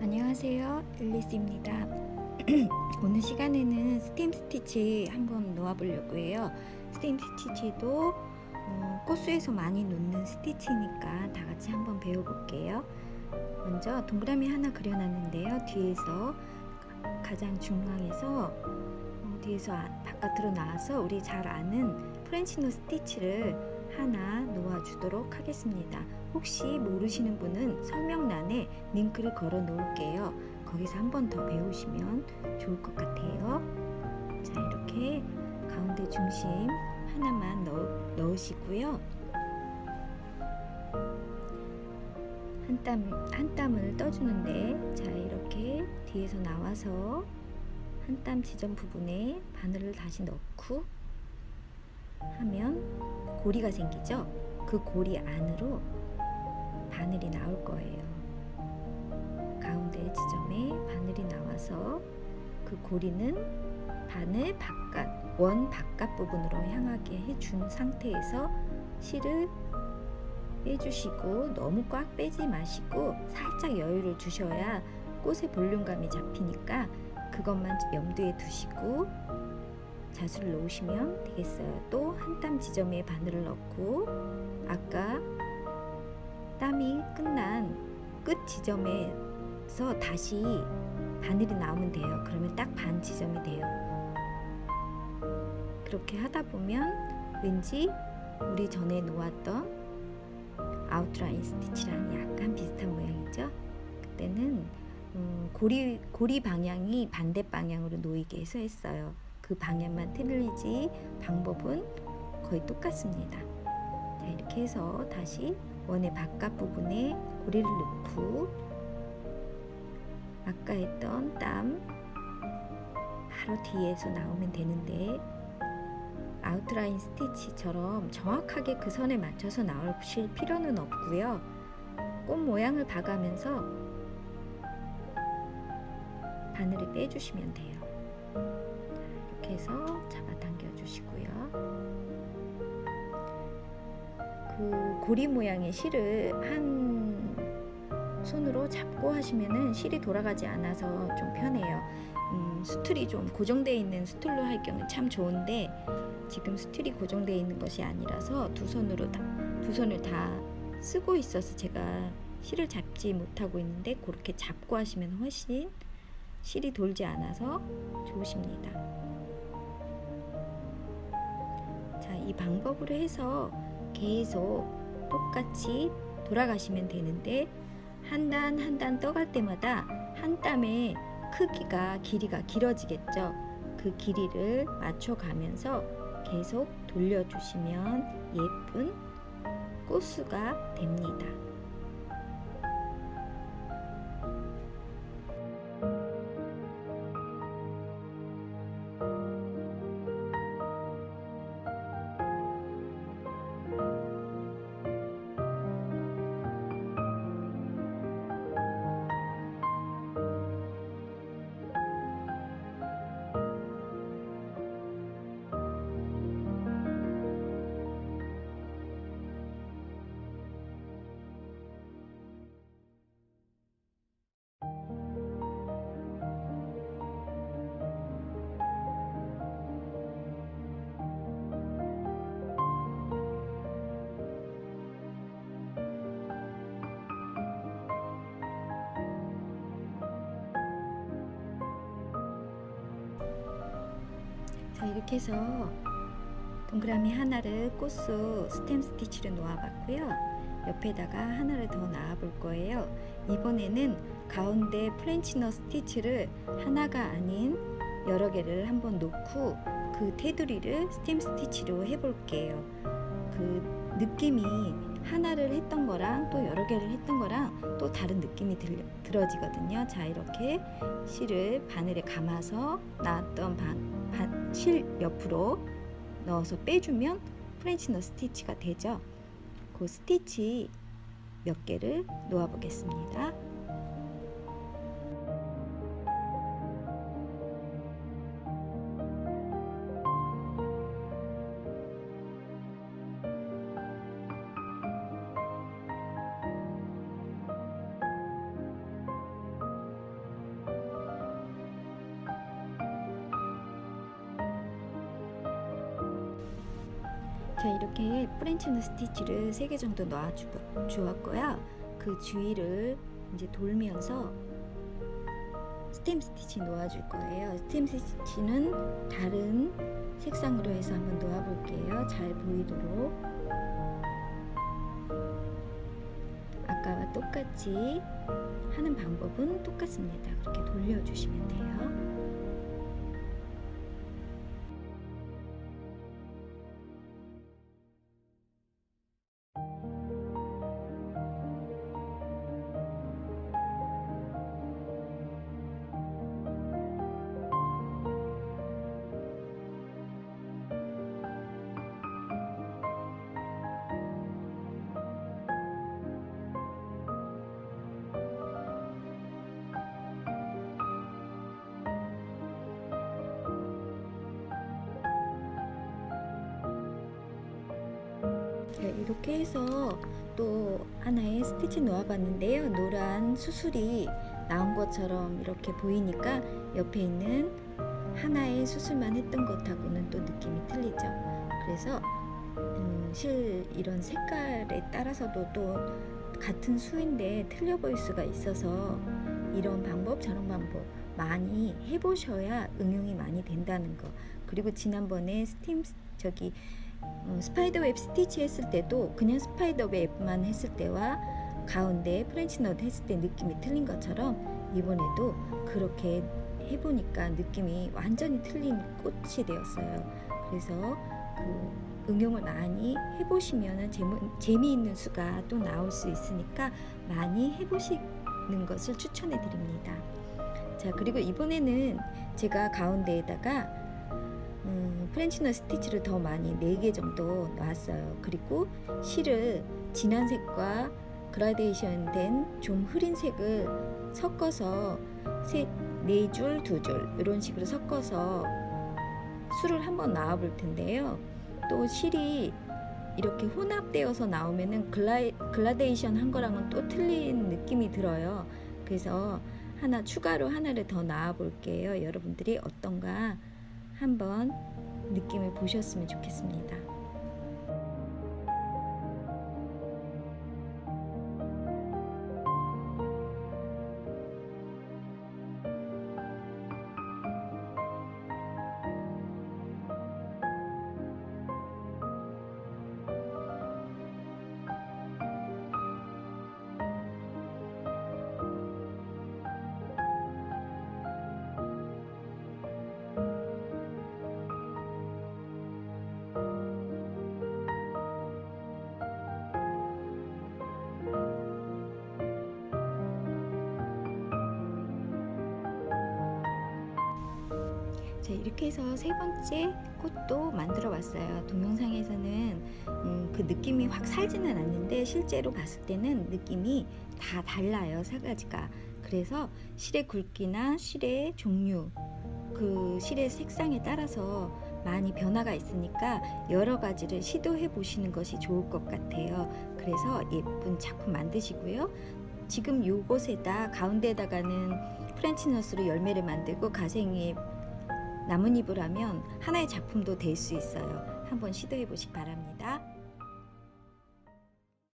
안녕하세요 앨리스입니다. 오늘 시간에는 스팀 스티치 한번 놓아 보려고 해요. 스팀 스티치도 어, 코스에서 많이 놓는 스티치니까 다 같이 한번 배워 볼게요. 먼저 동그라미 하나 그려놨는데요. 뒤에서 가장 중앙에서 어, 뒤에서 아- 바깥으로 나와서 우리 잘 아는 프렌치노 스티치를 하나 놓아 주도록 하겠습니다. 혹시 모르시는 분은 설명 링크를 걸어 놓을게요. 거기서 한 번 더 배우시면 좋을 것 같아요. 자, 이렇게 가운데 중심 하나만 넣, 넣으시고요. 한 땀, 한 땀을 떠주는데, 자, 이렇게 뒤에서 나와서 한 땀 지점 부분에 바늘을 다시 넣고 하면 고리가 생기죠? 그 고리 안으로 바늘이 나올 거예요. 가운데 지점에 바늘이 나와서 그 고리는 바늘 바깥, 원 바깥 부분으로 향하게 해준 상태에서 실을 빼주시고 너무 꽉 빼지 마시고 살짝 여유를 주셔야 꽃의 볼륨감이 잡히니까 그것만 염두에 두시고 자수를 놓으시면 되겠어요. 또 한 땀 지점에 바늘을 넣고 아까 땀이 끝난 끝 지점에 서 다시 바늘이 나오면 돼요. 그러면 딱 반 지점이 돼요. 그렇게 하다 보면 왠지 우리 전에 놓았던 아웃라인 스티치랑 약간 비슷한 모양이죠. 그때는 음, 고리 고리 방향이 반대 방향으로 놓이게 해서 했어요. 그 방향만 틀리지 방법은 거의 똑같습니다. 자, 이렇게 해서 다시 원의 바깥 부분에 고리를 넣고 아까 했던 땀 바로 뒤에서 나오면 되는데 아웃라인 스티치처럼 정확하게 그 선에 맞춰서 나오실 필요는 없고요. 꽃 모양을 봐가면서 바늘을 빼주시면 돼요. 이렇게 해서 잡아당겨 주시고요. 그 고리 모양의 실을 한 손으로 잡고 하시면은 실이 돌아가지 않아서 좀 편해요. 음, 수틀이 좀 고정되어 있는 수틀로 할 경우 참 좋은데 지금 수틀이 고정되어 있는 것이 아니라서 두 손으로 다, 두 손을 다 쓰고 있어서 제가 실을 잡지 못하고 있는데 그렇게 잡고 하시면 훨씬 실이 돌지 않아서 좋으십니다. 자, 이 방법으로 해서 계속 똑같이 돌아가시면 되는데 한 단 한 단 떠갈 때마다 한 땀의 크기가 길이가 길어지겠죠. 그 길이를 맞춰 가면서 계속 돌려주시면 예쁜 꽃수가 됩니다. 이렇게 해서 동그라미 하나를 꽃수 스템 스티치로 놓아 봤고요. 옆에다가 하나를 더 놔볼 거예요. 이번에는 가운데 프렌치너 스티치를 하나가 아닌 여러 개를 한번 놓고 그 테두리를 스템 스티치로 해볼게요. 그 느낌이 하나를 했던 거랑 또 여러 개를 했던 거랑 또 다른 느낌이 들, 들어지거든요. 자 이렇게 실을 바늘에 감아서 나왔던 반, 반, 실 옆으로 넣어서 빼주면 프렌치너 스티치가 되죠. 그 스티치 몇 개를 놓아 보겠습니다. 자 이렇게 프렌치노 스티치를 3개 정도 놓아 주었고요. 그 주위를 이제 돌면서 스템 스티치 놓아줄 거예요. 스템 스티치는 다른 색상으로 해서 한번 놓아 볼게요. 잘 보이도록. 아까와 똑같이 하는 방법은 똑같습니다. 그렇게 돌려주시면 돼요. 자, 이렇게 해서 또 하나의 스티치 놓아봤는데요. 노란 수술이 나온 것처럼 이렇게 보이니까 옆에 있는 하나의 수술만 했던 것하고는 또 느낌이 틀리죠. 그래서 음, 실 이런 색깔에 따라서도 또 같은 수인데 틀려 보일 수가 있어서 이런 방법 저런 방법 많이 해보셔야 응용이 많이 된다는 거. 그리고 지난번에 스팀 저기 어, 스파이더웹 스티치 했을 때도 그냥 스파이더웹만 했을 때와 가운데 프렌치 넛 했을 때 느낌이 틀린 것처럼 이번에도 그렇게 해보니까 느낌이 완전히 틀린 꽃이 되었어요. 그래서 그 응용을 많이 해보시면 재미있는 수가 또 나올 수 있으니까 많이 해보시는 것을 추천해 드립니다. 자 그리고 이번에는 제가 가운데에다가 음, 프렌치너 스티치를 더 많이 4개 정도 놨어요. 그리고 실을 진한 색과 그라데이션 된 좀 흐린 색을 섞어서 세, 4줄, 2줄 이런 식으로 섞어서 술을 한번 나와 볼 텐데요. 또 실이 이렇게 혼합되어서 나오면은 글라, 글라데이션 한 거랑은 또 틀린 느낌이 들어요. 그래서 하나 추가로 하나를 더 나와 볼게요. 여러분들이 어떤가 한번 느낌을 보셨으면 좋겠습니다. 자 이렇게 해서 세 번째 꽃도 만들어 봤어요. 동영상에서는 음, 그 느낌이 확 살지는 않는데 실제로 봤을 때는 느낌이 다 달라요. 세 가지가. 그래서 실의 굵기나 실의 종류, 그 실의 색상에 따라서 많이 변화가 있으니까 여러 가지를 시도해 보시는 것이 좋을 것 같아요. 그래서 예쁜 작품 만드시고요. 지금 요곳에다 가운데에다가는 프렌치 너스로 열매를 만들고 가생이 나뭇잎을 하면 하나의 작품도 될 수 있어요. 한번 시도해 보시기 바랍니다.